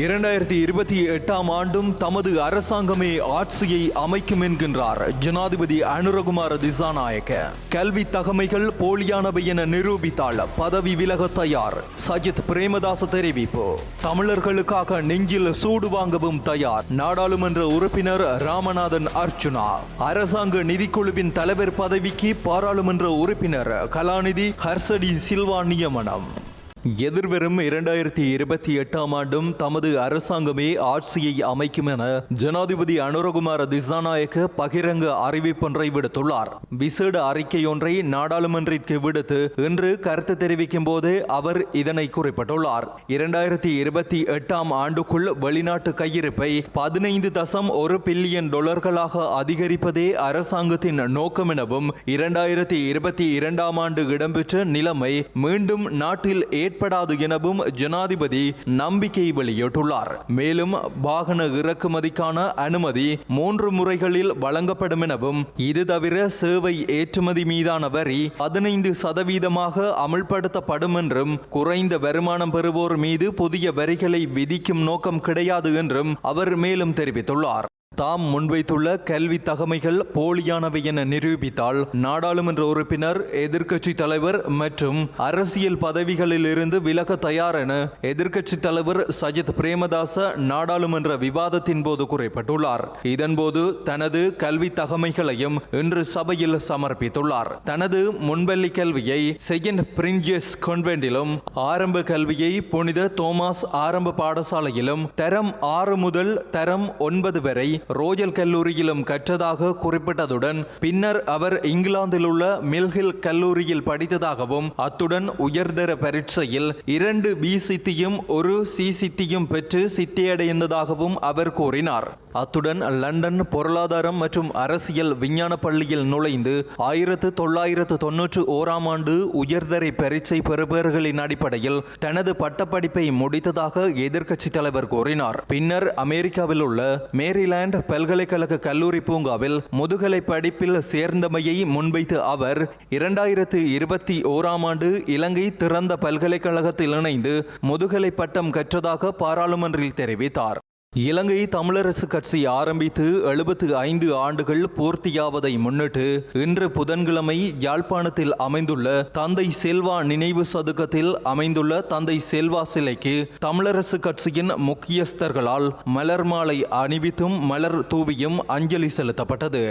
இரண்டாயிரத்தி இருபத்தி எட்டாம் ஆண்டும் தமது அரசாங்கமே ஆட்சியை அமைக்கும் என்கின்றார் ஜனாதிபதி அனுரகுமார திசாநாயக்க. கல்வி தகமைகள் போலியானவை என நிரூபித்தால் பதவி விலக தயார். சஜித் பிரேமதாச தெரிவிப்பு. தமிழர்களுக்காக நெஞ்சில் சூடு வாங்கவும் தயார். நாடாளுமன்ற உறுப்பினர் ராமநாதன் அர்ச்சுனா அரசாங்க நிதிக்குழுவின் தலைவர் பதவிக்கு பாராளுமன்ற உறுப்பினர் கலாநிதி ஹர்சடி சில்வா நியமனம். எதிர்வரும் இரண்டாயிரத்தி இருபத்தி எட்டாம் ஆண்டும் தமது அரசாங்கமே ஆட்சியை அமைக்கும் என ஜனாதிபதி அனுரகுமார திசாநாயக்க பகிரங்க அறிவிப்பொன்றை விடுத்துள்ளார். விசேட அறிக்கையொன்றை நாடாளுமன்றிற்கு விடுத்து இன்று கருத்து தெரிவிக்கும் போது அவர் இதனை குறிப்பிட்டுள்ளார். இரண்டாயிரத்தி இருபத்தி எட்டாம் ஆண்டுக்குள் வெளிநாட்டு கையிருப்பை பதினைந்து தசம் ஒரு பில்லியன் டொலர்களாக அதிகரிப்பதே அரசாங்கத்தின் நோக்கம் எனவும் இரண்டாயிரத்தி இருபத்தி இரண்டாம் ஆண்டு இடம்பெற்ற நிலைமை மீண்டும் நாட்டில் ஏ ஏற்படாது எனவும் ஜனாதிபதி நம்பிக்கை வெளியிட்டுள்ளார். மேலும் வாகன இறக்குமதிக்கான அனுமதி மூன்று முறைகளில் வழங்கப்படும் எனவும் இது தவிர சேவை ஏற்றுமதி மீதான வரி பதினைந்து சதவீதமாக அமல்படுத்தப்படும் என்றும் குறைந்த வருமானம் பெறுவோர் மீது புதிய வரிகளை விதிக்கும் நோக்கம் கிடையாது என்றும் அவர் மேலும் தெரிவித்துள்ளார். தாம் முன்வைத்துள்ள கல்வி தகமைகள் போலியானவை என நிரூபித்தால் நாடாளுமன்ற உறுப்பினர் எதிர்க்கட்சி தலைவர் மற்றும் அரசியல் பதவிகளில் இருந்து விலக தயார் என எதிர்க்கட்சி தலைவர் சஜித் பிரேமதாச நாடாளுமன்ற விவாதத்தின் போது குறிப்பிட்டுள்ளார். இதன்போது தனது கல்வி தகமைகளையும் இன்று சபையில் சமர்ப்பித்துள்ளார். தனது முன்பள்ளி கல்வியை செகண்ட் பிரிஞ்சஸ் கான்வென்டிலும் ஆரம்ப கல்வியை புனித தோமாஸ் ஆரம்ப பாடசாலையிலும் தரம் ஆறு முதல் தரம் ஒன்பது வரை ரோயல் கல்லூரியிலும் கற்றதாக குறிப்பிட்டதுடன் பின்னர் அவர் இங்கிலாந்தில் உள்ள மில்ஹில் கல்லூரியில் படித்ததாகவும் அத்துடன் உயர்தர பரீட்சையில் இரண்டு பி சித்தியும் ஒரு சி சித்தியும் பெற்று சித்தியடைந்ததாகவும் அவர் கூறினார். அத்துடன் லண்டன் பொருளாதாரம் மற்றும் அரசியல் விஞ்ஞான பள்ளியில் நுழைந்து ஆயிரத்து தொள்ளாயிரத்து தொன்னூற்று ஓராம் ஆண்டு உயர்தரை பரீட்சை பெறுபவர்களின் அடிப்படையில் தனது பட்டப்படிப்பை முடித்ததாக எதிர்க்கட்சித் தலைவர் கூறினார். பின்னர் அமெரிக்காவில் உள்ள மேரிலாண்ட் பல்கலைக்கழக கல்லூரி பூங்காவில் முதுகலை படிப்பில் சேர்ந்தமையை முன்வைத்து அவர் இரண்டாயிரத்து இருபத்தி ஓராம் ஆண்டு இலங்கை திறந்த பல்கலைக்கழகத்தில் இணைந்து முதுகலை பட்டம் கற்றதாக பாராளுமன்றில் தெரிவித்தார். இலங்கை தமிழரசு கட்சி ஆரம்பித்து எழுபத்து ஐந்து ஆண்டுகள் பூர்த்தியாவதை முன்னிட்டு இன்று புதன்கிழமை யாழ்ப்பாணத்தில் அமைந்துள்ள தந்தை செல்வா நினைவு சதுக்கத்தில் அமைந்துள்ள தந்தை செல்வா சிலைக்கு தமிழரசு கட்சியின் முக்கியஸ்தர்களால் மலர் மாலை அணிவித்தும் மலர் தூவியும் அஞ்சலி செலுத்தப்பட்டது.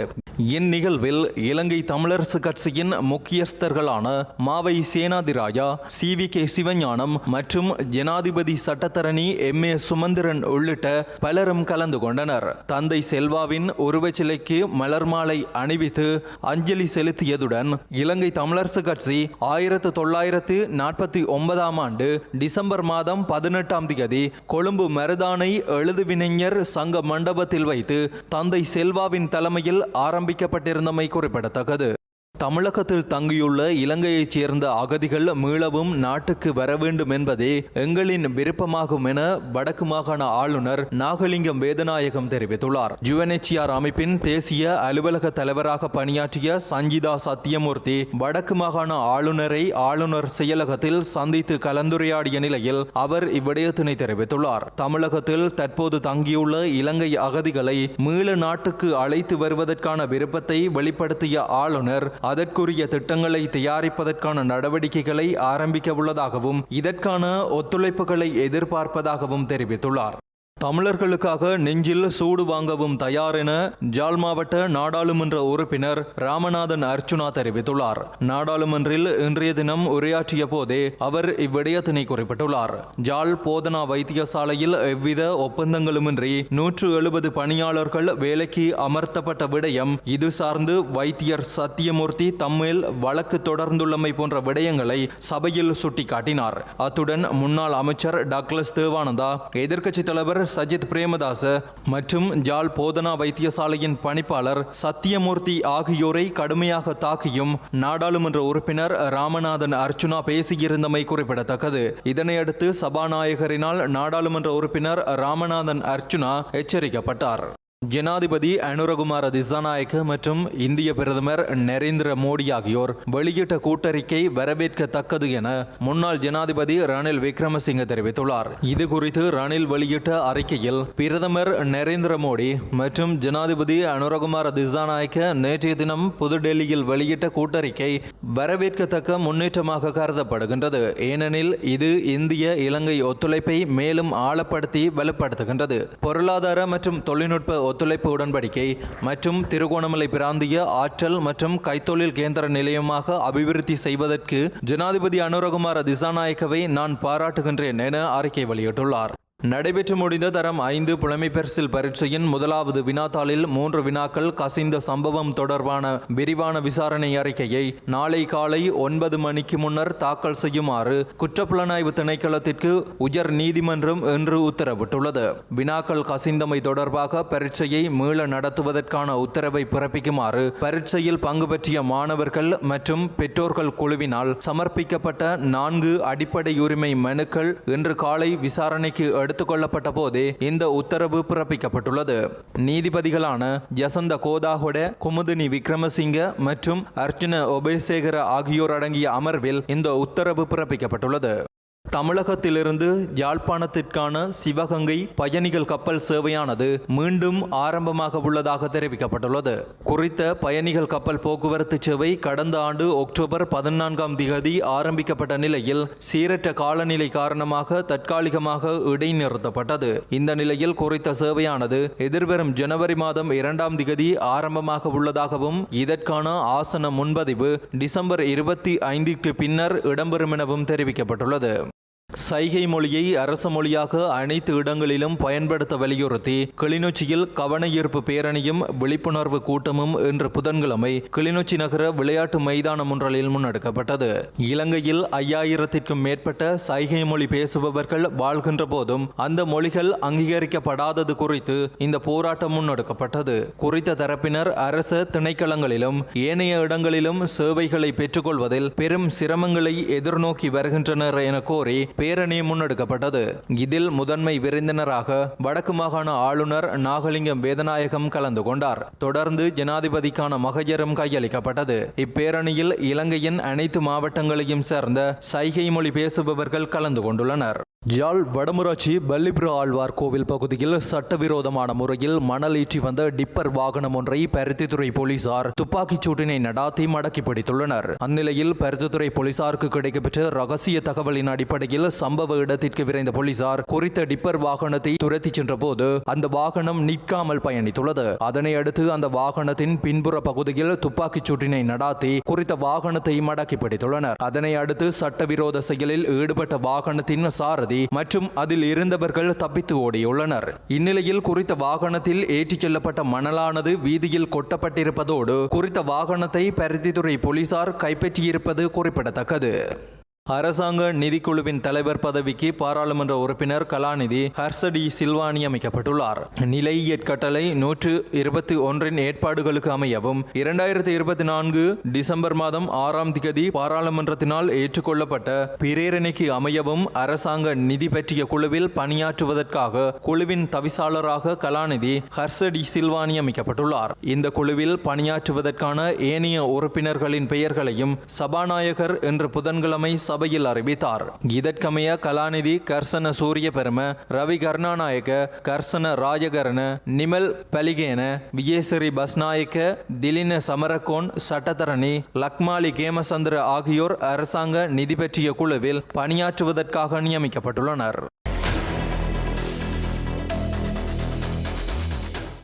இந்நிகழ்வில் இலங்கை தமிழரசு கட்சியின் முக்கியஸ்தர்களான Mavai Senathiraja C V K Sivagnanam மற்றும் ஜனாதிபதி சட்டத்தரணி எம் ஏ சுமந்திரன் உள்ளிட்ட பலரும் கலந்து கொண்டனர். தந்தை செல்வாவின் உருவச்சிலைக்கு மலர் மாலை அணிவித்து அஞ்சலி செலுத்தியதுடன் இலங்கை தமிழரசு கட்சி ஆயிரத்து தொள்ளாயிரத்து நாற்பத்தி ஒன்பதாம் ஆண்டு டிசம்பர் மாதம் பதினெட்டாம் தேதி கொழும்பு மருதானை எழுதுவினைஞர் சங்க மண்டபத்தில் வைத்து தந்தை செல்வாவின் தலைமையில் ஆரம்பிக்கப்பட்டிருந்தமை குறிப்பிடத்தக்கது. தமிழகத்தில் தங்கியுள்ள இலங்கையைச் சேர்ந்த அகதிகள் மீளவும் நாட்டுக்கு வர வேண்டும் என்பதே எங்களின் விருப்பமாகும் என வடக்கு மாகாண ஆளுநர் நாகலிங்கம் வேதநாயகம் தெரிவித்துள்ளார். யுஎன்எச்ஆர் அமைப்பின் தேசிய அலுவலக தலைவராக பணியாற்றிய சஞ்சிதா சத்தியமூர்த்தி வடக்கு மாகாண ஆளுநரை ஆளுநர் செயலகத்தில் சந்தித்து கலந்துரையாடிய நிலையில் அவர் இவ்விடயத்தினை தெரிவித்துள்ளார். தமிழகத்தில் தற்போது தங்கியுள்ள இலங்கை அகதிகளை மீள நாட்டுக்கு அழைத்து வருவதற்கான விருப்பத்தை வெளிப்படுத்திய ஆளுநர் அதற்குரிய திட்டங்களை தயாரிப்பதற்கான நடவடிக்கைகளை ஆரம்பிக்க உள்ளதாகவும் இதற்கான ஒத்துழைப்புகளை எதிர்பார்ப்பதாகவும் தெரிவித்துள்ளார். தமிழர்களுக்காக நெஞ்சில் சூடு வாங்கவும் தயார் என ஜால் மாவட்ட நாடாளுமன்ற உறுப்பினர் ராமநாதன் அர்ச்சுனா தெரிவித்துள்ளார். நாடாளுமன்றில் இன்றைய தினம் உரையாற்றிய போதே அவர் இவ்விடயத்தினை குறிப்பிட்டுள்ளார். ஜால் போதனா வைத்தியசாலையில் எவ்வித ஒப்பந்தங்களுமின்றி நூற்று எழுபது பணியாளர்கள் வேலைக்கு அமர்த்தப்பட்ட விடயம் இது சார்ந்து வைத்தியர் சத்தியமூர்த்தி தம்மேல் வழக்கு தொடர்ந்துள்ளமை போன்ற விடயங்களை சபையில் சுட்டிக்காட்டினார். அத்துடன் முன்னாள் அமைச்சர் டக்ளஸ் தேவானந்தா எதிர்க்கட்சித் தலைவர் சஜித் பிரேமதாச மற்றும் ஜாழ் போதனா வைத்தியசாலையின் பணிப்பாளர் சத்தியமூர்த்தி ஆகியோரை கடுமையாக தாக்கியும் நாடாளுமன்ற உறுப்பினர் ராமநாதன் அர்ச்சுனா பேசியிருந்தமை குறிப்பிடத்தக்கது. இதனையடுத்து சபாநாயகரினால் நாடாளுமன்ற உறுப்பினர் ராமநாதன் அர்ச்சுனா எச்சரிக்கப்பட்டார். ஜனாதிபதி அனுரகுமார திசாநாயக்க மற்றும் இந்திய பிரதமர் நரேந்திர மோடி ஆகியோர் வெளியிட்ட கூட்டறிக்கை வரவேற்கத்தக்கது என முன்னாள் ஜனாதிபதி ரணில் விக்ரமசிங்க தெரிவித்துள்ளார். இது குறித்து ரணில் வெளியிட்ட அறிக்கையில் பிரதமர் நரேந்திர மோடி மற்றும் ஜனாதிபதி அனுரகுமார திசாநாயக்க நேற்றைய தினம் புதுடெல்லியில் வெளியிட்ட கூட்டறிக்கை வரவேற்கத்தக்க முன்னேற்றமாக கருதப்படுகின்றது. ஏனெனில் இது இந்திய இலங்கை ஒத்துழைப்பை மேலும் ஆழப்படுத்தி வலுப்படுத்துகின்றது. பொருளாதார மற்றும் தொழில்நுட்ப ஒத்துழைப்பு உடன்படிக்கை மற்றும் திருகோணமலை பிராந்திய ஆற்றல் மற்றும் கைத்தொழில் கேந்திர நிலையமாக அபிவிருத்தி செய்வதற்கு ஜனாதிபதி அனுரகுமார திசாநாயக்கவை நான் பாராட்டுகின்றேன் என அறிக்கை வெளியிட்டுள்ளார். நடைபெற்று முடிந்த தரம் ஐந்து புலமை பரீட்சையின் முதலாவது வினாத்தாளில் மூன்று வினாக்கள் கசிந்த சம்பவம் தொடர்பான விரிவான விசாரணை அறிக்கையை நாளை காலை ஒன்பது மணிக்கு முன்னர் தாக்கல் செய்யுமாறு குற்றப்புலனாய்வு திணைக்களத்திற்கு உயர் நீதிமன்றம் இன்று உத்தரவிட்டுள்ளது. வினாக்கள் கசிந்தமை தொடர்பாக பரீட்சையை மீள நடத்துவதற்கான உத்தரவை பிறப்பிக்குமாறு பரீட்சையில் பங்கு பற்றிய மாணவர்கள் மற்றும் பெற்றோர்கள் குழுவினால் சமர்ப்பிக்கப்பட்ட நான்கு அடிப்படை உரிமை மனுக்கள் இன்று காலை விசாரணைக்கு எடுத்துக்கொள்ளப்பட்ட போதே இந்த உத்தரவு பிறப்பிக்கப்பட்டுள்ளது. நீதிபதிகளான ஜசந்த கோதாகொட குமுதினி விக்ரமசிங்க மற்றும் அர்ஜுன ஒபேசேகர ஆகியோர் அடங்கிய அமர்வில் இந்த உத்தரவு பிறப்பிக்கப்பட்டுள்ளது. தமிழகத்திலிருந்து யாழ்ப்பாணத்திற்கான சிவகங்கை பயணிகள் கப்பல் சேவையானது மீண்டும் ஆரம்பமாக உள்ளதாக தெரிவிக்கப்பட்டுள்ளது. குறித்த பயணிகள் கப்பல் போக்குவரத்து சேவை கடந்த ஆண்டு அக்டோபர் பதினான்காம் திகதி ஆரம்பிக்கப்பட்ட நிலையில் சீரற்ற காலநிலை காரணமாக தற்காலிகமாக இடைநிறுத்தப்பட்டது. இந்த நிலையில் குறித்த சேவையானது எதிர்வரும் ஜனவரி மாதம் இரண்டாம் திகதி ஆரம்பமாக உள்ளதாகவும் இதற்கான ஆசன முன்பதிவு டிசம்பர் இருபத்தி ஐந்திற்கு பின்னர் இடம்பெறும் எனவும் தெரிவிக்கப்பட்டுள்ளது. சைகை மொழியை அரச மொழியாக அனைத்து இடங்களிலும் பயன்படுத்த வலியுறுத்தி கிளிநொச்சியில் கவன ஈர்ப்பு பேரணியும் விழிப்புணர்வு கூட்டமும் இன்று புதன்கிழமை கிளிநொச்சி நகர விளையாட்டு மைதானம் ஒன்றலில் முன்னெடுக்கப்பட்டது. இலங்கையில் ஐயாயிரத்திற்கும் மேற்பட்ட சைகை மொழி பேசுபவர்கள் வாழ்கின்ற போதும் அந்த மொழிகள் அங்கீகரிக்கப்படாதது குறித்து இந்த போராட்டம் முன்னெடுக்கப்பட்டது. குறித்த தரப்பினர் அரச திணைக்களங்களிலும் ஏனைய இடங்களிலும் சேவைகளை பெற்றுக்கொள்வதில் பெரும் சிரமங்களை எதிர்நோக்கி வருகின்றனர் என கோரி பேரணி முன்னெடுக்கப்பட்டது. இதில் முதன்மை விருந்தினராக வடக்கு மாகாண ஆளுநர் நாகலிங்கம் வேதநாயகம் கலந்து கொண்டார். தொடர்ந்து ஜனாதிபதிக்கான மகஜரும் கையளிக்கப்பட்டது. இப்பேரணியில் இலங்கையின் அனைத்து மாவட்டங்களையும் சேர்ந்த சைகை மொழி பேசுபவர்கள் கலந்து கொண்டுள்ளனர். ஜாழ் வடமுராட்சி பல்லிபுர ஆழ்வார் கோவில் பகுதியில் சட்டவிரோதமான முறையில் மணல் ஏற்றி வந்த டிப்பர் வாகனம் ஒன்றை பருத்தித்துறை போலீசார் துப்பாக்கிச் சூட்டினை நடாத்தி மடக்கி பிடித்துள்ளனர். அந்நிலையில் பருத்தித்துறை போலீசாருக்கு கிடைக்கப்பெற்ற ரகசிய தகவலின் அடிப்படையில் சம்பவ இடத்திற்கு விரைந்த போலீசார் குறித்த டிப்பர் வாகனத்தை துரத்தி சென்றபோது அந்த வாகனம் நிற்காமல் பயணித்துள்ளது. அதனை அடுத்து அந்த வாகனத்தின் பின்புற பகுதியில் துப்பாக்கிச் சூட்டினை நடாத்தி குறித்த வாகனத்தை மடக்கி பிடித்துள்ளனர். அதனை அடுத்து சட்டவிரோத செயலில் ஈடுபட்ட வாகனத்தின் சாரதி மற்றும் அதில் இருந்தவர்கள் தப்பித்து ஓடியுள்ளனர். இந்நிலையில் குறித்த வாகனத்தில் ஏற்றிச் செல்லப்பட்ட மணலானது வீதியில் கொட்டப்பட்டிருப்பதோடு குறித்த வாகனத்தை பருத்தித்துறை போலீசார் கைப்பற்றியிருப்பது குறிப்பிடத்தக்கது. அரசாங்க நிதிக்குழுவின் தலைவர் பதவிக்கு பாராளுமன்ற உறுப்பினர் கலாநிதி ஹர்சடி சில்வா நியமிக்கப்பட்டுள்ளார் நிலையியற் கட்டளை நூற்று இருபத்தி ஒன்றின் ஏற்பாடுகளுக்கு அமையவும் இரண்டாயிரத்தி இருபத்தி நான்கு டிசம்பர் மாதம் ஆறாம் திகதி பாராளுமன்றத்தினால் ஏற்றுக்கொள்ளப்பட்ட பிரேரணைக்கு அமையவும் அரசாங்க நிதி பற்றிய குழுவில் பணியாற்றுவதற்காக குழுவின் தவிசாளராக கலாநிதி ஹர்சடி சில்வா நியமிக்கப்பட்டுள்ளார் இந்த குழுவில் பணியாற்றுவதற்கான ஏனைய உறுப்பினர்களின் பெயர்களையும் சபாநாயகர் இன்று புதன்கிழமை சபையில் அறிவித்தார். இதற்கமைய கலாநிதி கர்சன சூரிய பெரும ரவி கருணாநாயக்க கர்சன ராஜகரண நிமல் பலிகேன விஜயசிறி பஸ்நாயக்க திலின சமரகோன் சட்டத்தரணி லக்மாலி கேமசந்திர ஆகியோர் அரசாங்க நிதி பற்றிய குழுவில் பணியாற்றுவதற்காக நியமிக்கப்பட்டுள்ளனர்.